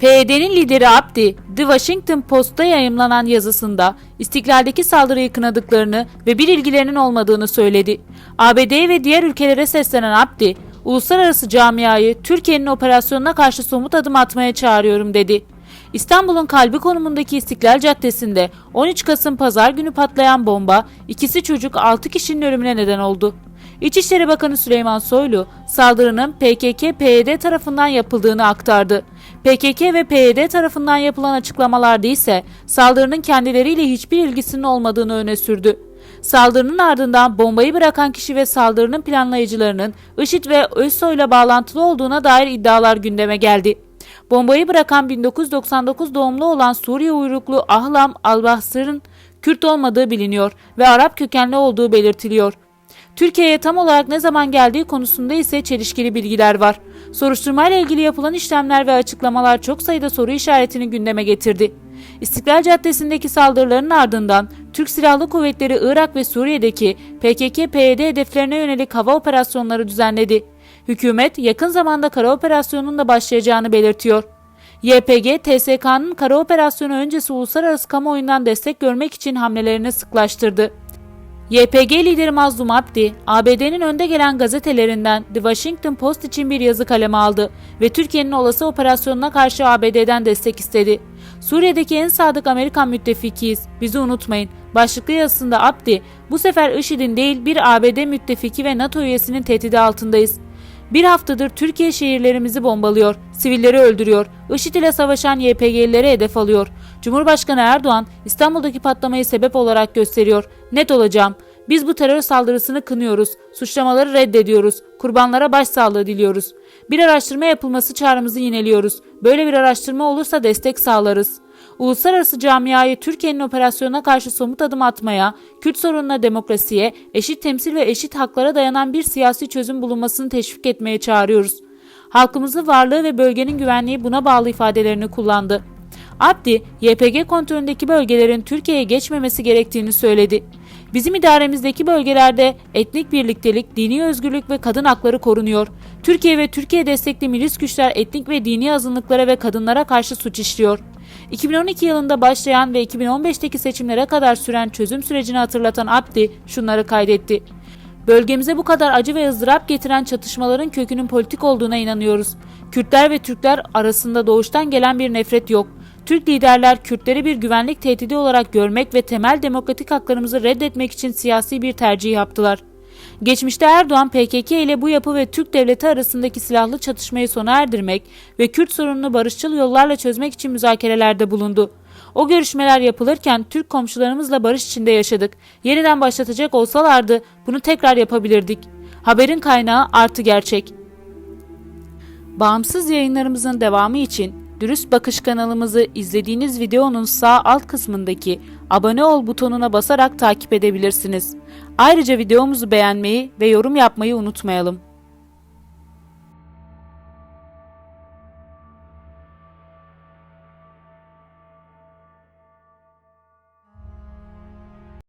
PYD'nin lideri Abdi, The Washington Post'ta yayımlanan yazısında istiklaldeki saldırıyı kınadıklarını ve bir ilgilerinin olmadığını söyledi. ABD'ye ve diğer ülkelere seslenen Abdi, uluslararası camiayı Türkiye'nin operasyonuna karşı somut adım atmaya çağırıyorum dedi. İstanbul'un kalbi konumundaki İstiklal Caddesi'nde 13 Kasım pazar günü patlayan bomba ikisi çocuk 6 kişinin ölümüne neden oldu. İçişleri Bakanı Süleyman Soylu saldırının PKK-PYD tarafından yapıldığını aktardı. PKK ve PYD tarafından yapılan açıklamalarda ise saldırının kendileriyle hiçbir ilgisinin olmadığını öne sürdü. Saldırının ardından bombayı bırakan kişi ve saldırının planlayıcılarının IŞİD ve ÖSO'yla bağlantılı olduğuna dair iddialar gündeme geldi. Bombayı bırakan 1999 doğumlu olan Suriye uyruklu Ahlam Albahsır'ın Kürt olmadığı biliniyor ve Arap kökenli olduğu belirtiliyor. Türkiye'ye tam olarak ne zaman geldiği konusunda ise çelişkili bilgiler var. Soruşturmayla ilgili yapılan işlemler ve açıklamalar çok sayıda soru işaretini gündeme getirdi. İstiklal Caddesi'ndeki saldırıların ardından Türk Silahlı Kuvvetleri Irak ve Suriye'deki PKK-PYD hedeflerine yönelik hava operasyonları düzenledi. Hükümet yakın zamanda kara operasyonunun da başlayacağını belirtiyor. YPG, TSK'nın kara operasyonu öncesi uluslararası kamuoyundan destek görmek için hamlelerini sıklaştırdı. YPG lideri Mazlum Abdi, ABD'nin önde gelen gazetelerinden The Washington Post için bir yazı kaleme aldı ve Türkiye'nin olası operasyonuna karşı ABD'den destek istedi. Suriye'deki en sadık Amerikan müttefikiyiz, bizi unutmayın. Başlıklı yazısında Abdi, bu sefer IŞİD'in değil bir ABD müttefiki ve NATO üyesinin tehdidi altındayız. Bir haftadır Türkiye şehirlerimizi bombalıyor, sivilleri öldürüyor, IŞİD ile savaşan YPG'lileri hedef alıyor. Cumhurbaşkanı Erdoğan İstanbul'daki patlamayı sebep olarak gösteriyor. Net olacağım. Biz bu terör saldırısını kınıyoruz, suçlamaları reddediyoruz, kurbanlara başsağlığı diliyoruz. Bir araştırma yapılması çağrımızı yineliyoruz. Böyle bir araştırma olursa destek sağlarız. Uluslararası camiayı Türkiye'nin operasyona karşı somut adım atmaya, Kürt sorununa demokrasiye, eşit temsil ve eşit haklara dayanan bir siyasi çözüm bulunmasını teşvik etmeye çağırıyoruz. Halkımızın varlığı ve bölgenin güvenliği buna bağlı ifadelerini kullandı. Abdi, YPG kontrolündeki bölgelerin Türkiye'ye geçmemesi gerektiğini söyledi. Bizim idaremizdeki bölgelerde etnik birliktelik, dini özgürlük ve kadın hakları korunuyor. Türkiye ve Türkiye destekli milis güçler etnik ve dini azınlıklara ve kadınlara karşı suç işliyor. 2012 yılında başlayan ve 2015'teki seçimlere kadar süren çözüm sürecini hatırlatan Abdi şunları kaydetti. Bölgemize bu kadar acı ve ızdırap getiren çatışmaların kökünün politik olduğuna inanıyoruz. Kürtler ve Türkler arasında doğuştan gelen bir nefret yok. Türk liderler Kürtleri bir güvenlik tehdidi olarak görmek ve temel demokratik haklarımızı reddetmek için siyasi bir tercih yaptılar. Geçmişte Erdoğan PKK ile bu yapı ve Türk devleti arasındaki silahlı çatışmayı sona erdirmek ve Kürt sorununu barışçıl yollarla çözmek için müzakerelerde bulundu. O görüşmeler yapılırken Türk komşularımızla barış içinde yaşadık. Yeniden başlatacak olsalardı bunu tekrar yapabilirdik. Haberin kaynağı artı gerçek. Bağımsız yayınlarımızın devamı için Dürüst Bakış kanalımızı izlediğiniz videonun sağ alt kısmındaki abone ol butonuna basarak takip edebilirsiniz. Ayrıca videomuzu beğenmeyi ve yorum yapmayı unutmayalım.